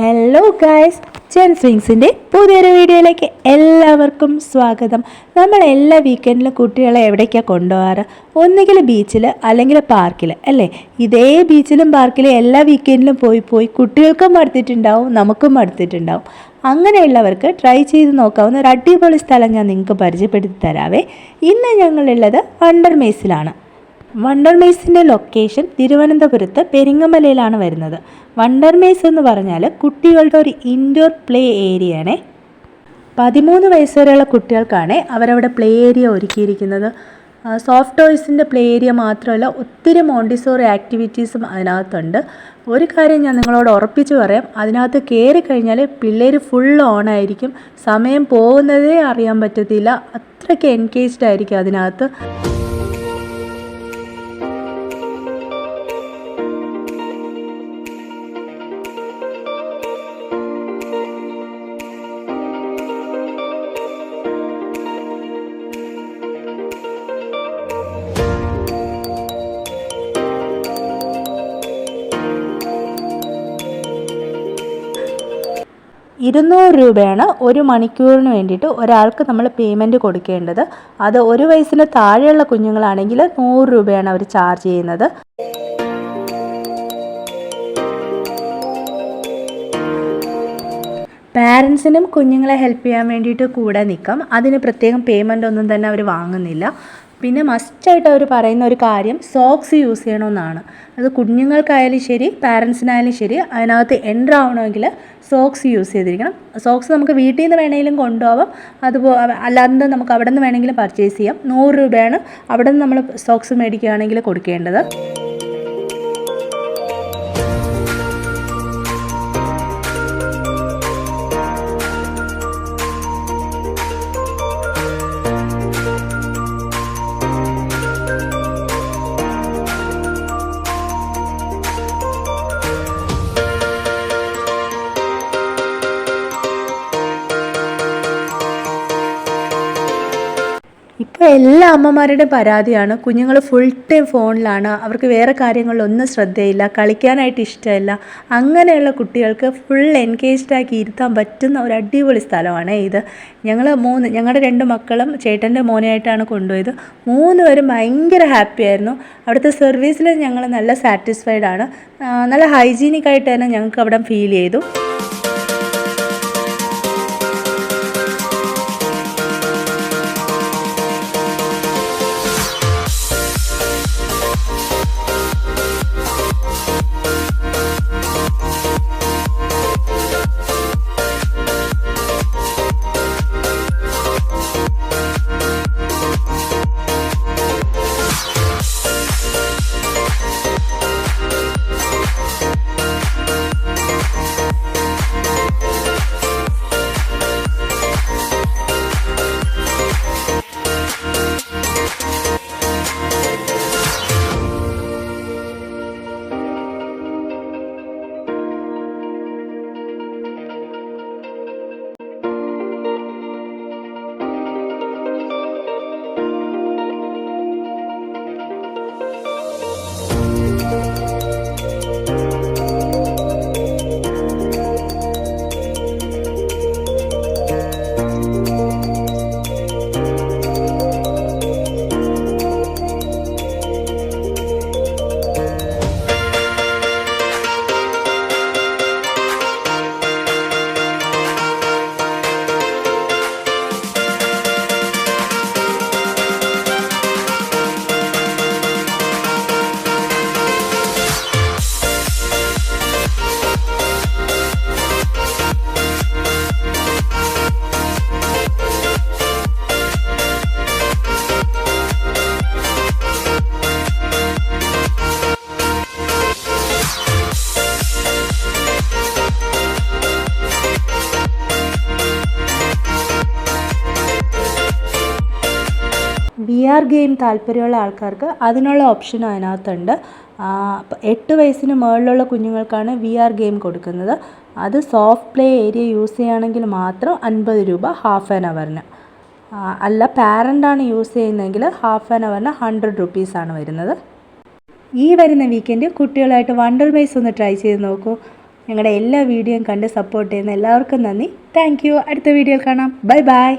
Hello guys gen സ്വിങ്സിന്റെ പുതിയൊരു വീഡിയോയിലേക്ക് എല്ലാവർക്കും സ്വാഗതം. നമ്മൾ എല്ലാ വീക്കെൻഡിലും കുട്ടികളെ എവിടേക്കാണ് കൊണ്ടുപോകാറ്? ഒന്നുകിൽ ബീച്ചിൽ അല്ലെങ്കിൽ പാർക്കിൽ അല്ലേ? ഇതേ ബീച്ചിലും പാർക്കിലും എല്ലാ വീക്കെൻഡിലും പോയി പോയി കുട്ടികൾക്കും മടുത്തിട്ടുണ്ടാവും നമുക്കും മടുത്തിട്ടുണ്ടാവും. അങ്ങനെയുള്ളവർക്ക് ട്രൈ ചെയ്ത് നോക്കാവുന്ന ഒരു അടിപൊളി സ്ഥലം ഞാൻ നിങ്ങൾക്ക് പരിചയപ്പെടുത്തി തരാവേ. ഇന്ന് ഞങ്ങളുള്ളത് വണ്ടർ മേസിലാണ് വണ്ടർ മേസിന്റെ ലൊക്കേഷൻ തിരുവനന്തപുരത്ത് പെരിങ്ങമലയിലാണ് വരുന്നത്. വണ്ടർ മേസ് എന്ന് പറഞ്ഞാൽ കുട്ടികളുടെ ഒരു ഇൻഡോർ പ്ലേ ഏരിയയാണ് പതിമൂന്ന് വയസ്സ് വരെയുള്ള കുട്ടികൾക്കാണ് അവരവിടെ പ്ലേ ഏരിയ ഒരുക്കിയിരിക്കുന്നത്. സോഫ്റ്റ് ടോയ്സിന്റെ പ്ലേ ഏരിയ മാത്രമല്ല ഒത്തിരി മോണ്ടിസോറി ആക്ടിവിറ്റീസും അതിനകത്തുണ്ട്. ഒരു കാര്യം ഞാൻ നിങ്ങളോട് ഉറപ്പിച്ച് പറയാം അതിനകത്ത് കയറി കഴിഞ്ഞാൽ പിള്ളേർ ഫുൾ ഓണായിരിക്കും സമയം പോകുന്നതേ അറിയാൻ പറ്റത്തില്ല. അത്രയ്ക്ക് എൻഗേജ്ഡ് ആയിരിക്കും അതിനകത്ത്. ഇരുന്നൂറ് രൂപയാണ് ഒരു മണിക്കൂറിന് വേണ്ടിയിട്ട് ഒരാൾക്ക് നമ്മൾ പേയ്മെന്റ് കൊടുക്കേണ്ടത്. അത് ഒരു വയസ്സിന് താഴെയുള്ള കുഞ്ഞുങ്ങളാണെങ്കിൽ നൂറ് രൂപയാണ് അവർ ചാർജ് ചെയ്യുന്നത്. പാരൻസിനും കുഞ്ഞുങ്ങളെ ഹെൽപ്പ് ചെയ്യാൻ വേണ്ടിയിട്ട് കൂടെ നിൽക്കാം. അതിന് പ്രത്യേകം പേയ്മെന്റ് ഒന്നും തന്നെ അവർ വാങ്ങുന്നില്ല. പിന്നെ മസ്റ്റായിട്ട് അവർ പറയുന്ന ഒരു കാര്യം സോക്സ് യൂസ് ചെയ്യണമെന്നാണ് അത് കുഞ്ഞുങ്ങൾക്കായാലും ശരി പാരൻസിനായാലും ശരി അതിനകത്ത് എന്റർ ആവണമെങ്കിൽ സോക്സ് യൂസ് ചെയ്തിരിക്കണം. സോക്സ് നമുക്ക് വീട്ടിൽ നിന്ന് വേണമെങ്കിലും കൊണ്ടുപോകാം അതുപോലെ അല്ലാതെ നമുക്ക് അവിടെ നിന്ന് വേണമെങ്കിലും പർച്ചേസ് ചെയ്യാം. നൂറ് രൂപയാണ് അവിടെ നിന്ന് നമ്മൾ സോക്സ് മേടിക്കുകയാണെങ്കിൽ കൊടുക്കേണ്ടത്. ഇപ്പോൾ എല്ലാ അമ്മമാരുടെയും പരാതിയാണ്. കുഞ്ഞുങ്ങൾ ഫുൾ ടൈം ഫോണിലാണ്. അവർക്ക് വേറെ കാര്യങ്ങളിലൊന്നും ശ്രദ്ധയില്ല. കളിക്കാനായിട്ട് ഇഷ്ടമില്ല. അങ്ങനെയുള്ള കുട്ടികൾക്ക് ഫുൾ എൻഗേജ്ഡ് ആക്കി ഇരുത്താൻ പറ്റുന്ന ഒരു അടിപൊളി സ്ഥലമാണ് ഇത്. ഞങ്ങൾ മൂന്ന് ഞങ്ങളുടെ രണ്ട് മക്കളും ചേട്ടന്റെ മോനെയായിട്ടാണ് കൊണ്ടുപോയത്. മൂന്ന് പേരും ഭയങ്കര ഹാപ്പി ആയിരുന്നു. അവിടുത്തെ സർവീസിൽ ഞങ്ങൾ നല്ല സാറ്റിസ്ഫൈഡ് ആണ്. നല്ല ഹൈജീനിക് ആയിട്ട് തന്നെ ഞങ്ങൾക്ക് അവിടെ ഫീൽ ചെയ്തു. ആർ ഗെയിം താല്പര്യമുള്ള ആൾക്കാർക്ക് അതിനുള്ള ഓപ്ഷനും അതിനകത്തുണ്ട്. എട്ട് വയസ്സിന് മുകളിലുള്ള കുഞ്ഞുങ്ങൾക്കാണ് വി ആർ ഗെയിം കൊടുക്കുന്നത്. അത് സോഫ്റ്റ് പ്ലേ ഏരിയ യൂസ് ചെയ്യുകയാണെങ്കിൽ മാത്രം അൻപത് രൂപ ഹാഫ് ആൻ അവറിന്. അല്ല പാരന്റാണ് യൂസ് ചെയ്യുന്നതെങ്കിൽ ഹാഫ് ആൻ അവറിന് ഹൺഡ്രഡ് റുപ്പീസാണ് വരുന്നത്. ഈ വരുന്ന വീക്കെൻഡ് കുട്ടികളായിട്ട് വണ്ടർ ബൈസ് ഒന്ന് ട്രൈ ചെയ്ത് നോക്കൂ. ഞങ്ങളുടെ എല്ലാ വീഡിയോയും കണ്ട് സപ്പോർട്ട് ചെയ്യുന്ന എല്ലാവർക്കും നന്ദി. താങ്ക് അടുത്ത വീഡിയോയിൽ കാണാം. Bye bye